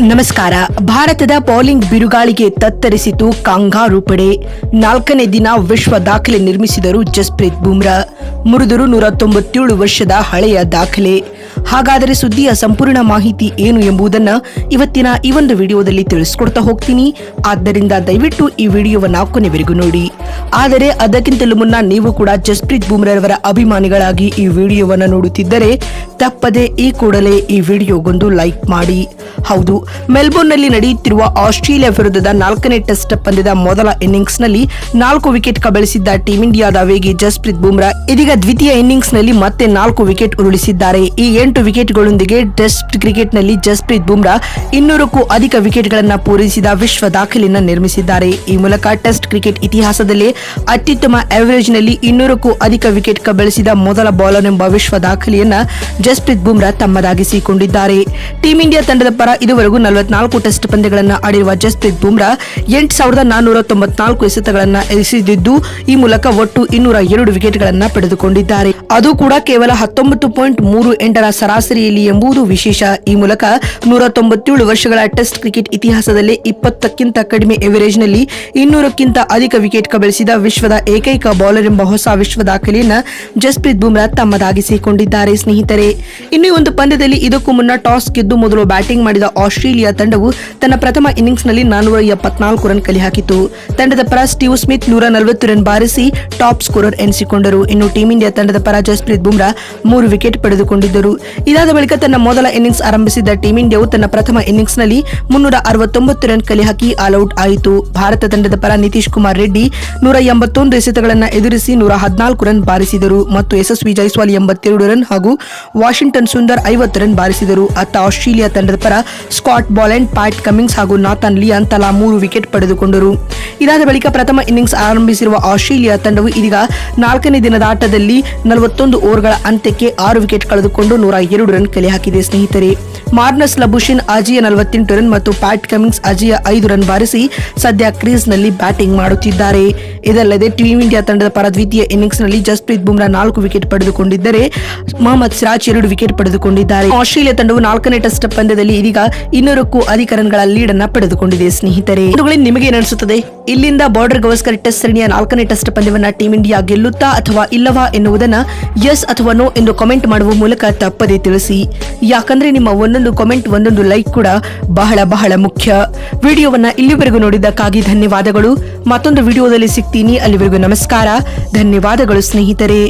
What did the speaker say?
ನಮಸ್ಕಾರ. ಭಾರತದ ಬೌಲಿಂಗ್ ಬಿರುಗಾಳಿಗೆ ತತ್ತರಿಸಿತು ಕಾಂಗಾರು ಪಡೆ. ನಾಲ್ಕನೇ ದಿನ ವಿಶ್ವ ದಾಖಲೆ ನಿರ್ಮಿಸಿದರು ಜಸ್ಪ್ರೀತ್ ಬುಮ್ರಾ. ಮುರಿದರು ನೂರ ತೊಂಬತ್ತೇಳು ವರ್ಷದ ಹಳೆಯ ದಾಖಲೆ. ಹಾಗಾದರೆ ಸುದ್ದಿಯ ಸಂಪೂರ್ಣ ಮಾಹಿತಿ ಏನು ಎಂಬುದನ್ನ ಇವತ್ತಿನ ಈ ಒಂದು ವಿಡಿಯೋದಲ್ಲಿ ತಿಳಿಸ್ಕೊಡ್ತಾ ಹೋಗ್ತೀನಿ. ಆದ್ದರಿಂದ ದಯವಿಟ್ಟು ಈ ವಿಡಿಯೋವನ್ನು ಕೊನೆವರೆಗೂ ನೋಡಿ. ಆದರೆ ಅದಕ್ಕಿಂತಲೂ ಮುನ್ನ ನೀವು ಕೂಡ ಜಸ್ಪ್ರೀತ್ ಬುಮ್ರಾರವರ ಅಭಿಮಾನಿಗಳಾಗಿ ಈ ವಿಡಿಯೋವನ್ನು ನೋಡುತ್ತಿದ್ದರೆ ತಪ್ಪದೆ ಈ ಕೂಡಲೇ ಈ ವಿಡಿಯೋಗೊಂದು ಲೈಕ್ ಮಾಡಿ. ಹೌದು, ಮೆಲ್ಬೋರ್ನ್ನಲ್ಲಿ ನಡೆಯುತ್ತಿರುವ ಆಸ್ಟ್ರೇಲಿಯಾ ವಿರುದ್ಧದ ನಾಲ್ಕನೇ ಟೆಸ್ಟ್ ಪಂದ್ಯದ ಮೊದಲ ಇನ್ನಿಂಗ್ಸ್ನಲ್ಲಿ ನಾಲ್ಕು ವಿಕೆಟ್ ಕಬಳಿಸಿದ್ದ ಟೀಂ ಇಂಡಿಯಾದ ವೇಗಿ ಜಸ್ಪ್ರೀತ್ ಬುಮ್ರಾ ಇದೀಗ ದ್ವಿತೀಯ ಇನ್ನಿಂಗ್ಸ್ನಲ್ಲಿ ಮತ್ತೆ ನಾಲ್ಕು ವಿಕೆಟ್ ಉರುಳಿಸಿದ್ದಾರೆ. ಈ ಎಂಟು ವಿಕೆಟ್ಗಳೊಂದಿಗೆ ಟೆಸ್ಟ್ ಕ್ರಿಕೆಟ್ನಲ್ಲಿ ಜಸ್ಪ್ರೀತ್ ಬುಮ್ರಾ ಇನ್ನೂರಕ್ಕೂ ಅಧಿಕ ವಿಕೆಟ್ಗಳನ್ನು ಪೂರೈಸಿದ ವಿಶ್ವ ದಾಖಲೆಯನ್ನು ನಿರ್ಮಿಸಿದ್ದಾರೆ. ಈ ಮೂಲಕ ಟೆಸ್ಟ್ ಕ್ರಿಕೆಟ್ ಇತಿಹಾಸದಲ್ಲೇ ಅತ್ಯುತ್ತಮ ಆವರೇಜ್ನಲ್ಲಿ ಇನ್ನೂರಕ್ಕೂ ಅಧಿಕ ವಿಕೆಟ್ ಕಬಳಿಸಿದ ಮೊದಲ ಬೌಲರ್ ಎಂಬ ವಿಶ್ವ ದಾಖಲೆಯನ್ನು ಜಸ್ಪ್ರೀತ್ ಬುಮ್ರಾ ತಮ್ಮದಾಗಿಸಿಕೊಂಡಿದ್ದಾರೆ. ಟೀಂ ಇಂಡಿಯಾ ತಂಡದ ಪರ ಇದುವರೆಗೂ ನಲವತ್ನಾಲ್ಕು ಟೆಸ್ಟ್ ಪಂದ್ಯಗಳನ್ನು ಆಡಿರುವ ಜಸ್ಪ್ರೀತ್ ಬುಮ್ರಾ ಎಂಟು ಸಾವಿರದ ನಾನ್ನೂರ ತೊಂಬತ್ನಾಲ್ಕು ಎಸೆತಗಳನ್ನು ಎಸೆದಿದ್ದು, ಈ ಮೂಲಕ ಒಟ್ಟು ಇನ್ನೂರ ಎರಡು ವಿಕೆಟ್ಗಳನ್ನು ಪಡೆದುಕೊಂಡಿದ್ದಾರೆ. ಅದು ಕೂಡ ಕೇವಲ ಹತ್ತೊಂಬತ್ತು ಪಾಯಿಂಟ್ ಮೂರು ಎಂಟರ ಸರಾಸರಿಯಲ್ಲಿ ಎಂಬುದು ವಿಶೇಷ. ಈ ಮೂಲಕ ನೂರ ತೊಂಬತ್ತೇಳು ವರ್ಷಗಳ ಟೆಸ್ಟ್ ಕ್ರಿಕೆಟ್ ಇತಿಹಾಸದಲ್ಲೇ ಇಪ್ಪತ್ತಕ್ಕಿಂತ ಕಡಿಮೆ ಎವರೇಜ್ನಲ್ಲಿ ಇನ್ನೂರಕ್ಕಿಂತ ಅಧಿಕ ವಿಕೆಟ್ ಕಬಳಿಸಿದ ವಿಶ್ವದ ಏಕೈಕ ಬೌಲರ್ ಎಂಬ ಹೊಸ ವಿಶ್ವ ದಾಖಲೆಯನ್ನು ಜಸ್ಪ್ರೀತ್ ಬುಮ್ರಾ ತಮ್ಮದಾಗಿಸಿಕೊಂಡಿದ್ದಾರೆ ಸ್ನೇಹಿತರೆ. ಇನ್ನು ಒಂದು ಪಂದ್ಯದಲ್ಲಿ ಇದಕ್ಕೂ ಮುನ್ನ ಟಾಸ್ ಗೆದ್ದು ಮೊದಲು ಬ್ಯಾಟಿಂಗ್ ಮಾಡಿದ ಆಸ್ಟ್ರೇಲಿಯಾ ತಂಡವು ತನ್ನ ಪ್ರಥಮ ಇನ್ನಿಂಗ್ಸ್ನಲ್ಲಿ ನಾನ್ನೂರ ಎಪ್ಪತ್ನಾಲ್ಕು ರನ್ ಕಲೆ ಹಾಕಿತು ತಂಡದ ಪರ ಸ್ಟೀವ್ ಸ್ಮಿತ್ ನೂರ ನಲವತ್ತು ರನ್ ಬಾರಿಸಿ ಟಾಪ್ ಸ್ಕೋರರ್ ಎನಿಸಿಕೊಂಡರು. ಇನ್ನು ಟೀಂ ಇಂಡಿಯಾ ತಂಡದ ಪರ ಜಸ್ಪ್ರೀತ್ ಬುಮ್ರಾ ಮೂರು ವಿಕೆಟ್ ಪಡೆದುಕೊಂಡಿದ್ದರು. ಇದಾದ ಬಳಿಕ ತನ್ನ ಮೊದಲ ಇನ್ನಿಂಗ್ಸ್ ಆರಂಭಿಸಿದ ಟೀಂ ಇಂಡಿಯಾವು ತನ್ನ ಪ್ರಥಮ ಇನ್ನಿಂಗ್ಸ್ನಲ್ಲಿ ಮುನ್ನೂರ ಅರವತ್ತೊಂಬತ್ತು ರನ್ ಕಲೆ ಹಾಕಿ ಆಲ್ಔಟ್ ಆಯಿತು. ಭಾರತ ತಂಡದ ಪರ ನಿತೀಶ್ ಕುಮಾರ್ ರೆಡ್ಡಿ ನೂರ ಎಂಬತ್ತೊಂದು ಎಸೆತಗಳನ್ನು ಎದುರಿಸಿ ನೂರ ಹದಿನಾಲ್ಕು ರನ್ ಬಾರಿಸಿದರು ಮತ್ತು ಯಶಸ್ವಿ ಜೈಸ್ವಾಲ್ ಎಂಬತ್ತೆರಡು ರನ್ ಹಾಗೂ ವಾಷಿಂಗ್ಟನ್ ಸುಂದರ್ ಐವತ್ತು ರನ್ ಬಾರಿಸಿದರು. ಅತ್ತ ಆಸ್ಟ್ರೇಲಿಯಾ ತಂಡದ ಪರ ಸ್ಕಾಟ್ ಬಾಲೆಂಡ್ ಪ್ಯಾಟ್ ಕಮಿಂಗ್ಸ್ ಹಾಗೂ ನಾಥನ್ ಲಿಯಾನ್ ತಲಾ ಮೂರು ವಿಕೆಟ್ ಪಡೆದುಕೊಂಡರು. ಇದಾದ ಬಳಿಕ ಪ್ರಥಮ ಇನ್ನಿಂಗ್ಸ್ ಆರಂಭಿಸಿರುವ ಆಸ್ಟ್ರೇಲಿಯಾ ತಂಡವು ಇದೀಗ ನಾಲ್ಕನೇ ದಿನದ ಆಟದಲ್ಲಿ ನಲವತ್ತೊಂದು ಓವರ್ಗಳ ಅಂತ್ಯಕ್ಕೆ ಆರು ವಿಕೆಟ್ ಕಳೆದುಕೊಂಡು ನೂರ ಎರಡು ರನ್ ಕಲೆ ಹಾಕಿದೆ ಸ್ನೇಹಿತರೆ. ಮಾರ್ನಸ್ ಲಬುಷಿನ್ ಅಜಿಯ ನಲವತ್ತೆಂಟು ರನ್ ಮತ್ತು ಪ್ಯಾಟ್ ಕಮಿಂಗ್ಸ್ ಅಜಿಯ ಐದು ರನ್ ಬಾರಿಸಿ ಸದ್ಯ ಕ್ರೀಸ್ನಲ್ಲಿ ಬ್ಯಾಟಿಂಗ್ ಮಾಡುತ್ತಿದ್ದಾರೆ. ಇದಲ್ಲದೆ ಟೀಂ ಇಂಡಿಯಾ ತಂಡದ ಪರ ದ್ವಿತೀಯ ಇನ್ನಿಂಗ್ಸ್ನಲ್ಲಿ ಜಸ್ಪ್ರೀತ್ ಬುಮ್ರಾ ನಾಲ್ಕು ವಿಕೆಟ್ ಪಡೆದುಕೊಂಡಿದ್ದರೆ, ಮೊಹಮ್ಮದ್ ಸಿರಾಜ್ ಎರಡು ವಿಕೆಟ್ ಪಡೆದುಕೊಂಡಿದ್ದಾರೆ. ಆಸ್ಟ್ರೇಲಿಯಾ ತಂಡವು ನಾಲ್ಕನೇ ಟೆಸ್ಟ್ ಪಂದ್ಯದಲ್ಲಿ ಇದೀಗ ಇನ್ನೂರಕ್ಕೂ ಅಧಿಕ ರನ್ಗಳ ಲೀಡ್ ಅನ್ನ ಪಡೆದುಕೊಂಡಿದೆ, ಸ್ನೇಹಿತರೆ. ನಿಮಗೆ ನಡೆಸುತ್ತದೆ ಇಲ್ಲಿಂದ ಬಾರ್ಡರ್ ಗವಸ್ಕರ್ ಟೆಸ್ಟ್ ಸರಣಿಯ ನಾಲ್ಕನೇ ಟೆಸ್ಟ್ ಪಂದ್ಯವನ್ನ ಟೀಂ ಇಂಡಿಯಾ ಗೆಲ್ಲುತ್ತಾ ಅಥವಾ ಇಲ್ಲವಾ ಎನ್ನುವುದನ್ನ ಎಸ್ ಅಥವಾ ನೋ ಎಂದು ಕಾಮೆಂಟ್ ಮಾಡುವ ಮೂಲಕ ತಪ್ಪದೇ ತಿಳಿಸಿ. ಯಾಕಂದ್ರೆ ನಿಮ್ಮ ಒಂದೊಂದು ಕಾಮೆಂಟ್ ಒಂದೊಂದು ಲೈಕ್ ಕೂಡ ಬಹಳ ಬಹಳ ಮುಖ್ಯ. ವಿಡಿಯೋವನ್ನ ಇಲ್ಲಿವರೆಗೂ ನೋಡಿದ್ದಕ್ಕಾಗಿ ಧನ್ಯವಾದಗಳು. ಮತ್ತೊಂದು ವಿಡಿಯೋದಲ್ಲಿ ಸಿಗ್ತೀನಿ ಅಲ್ಲಿವರೆಗೂ ನಮಸ್ಕಾರ. ಧನ್ಯವಾದಗಳು ಸ್ನೇಹಿತರೆ.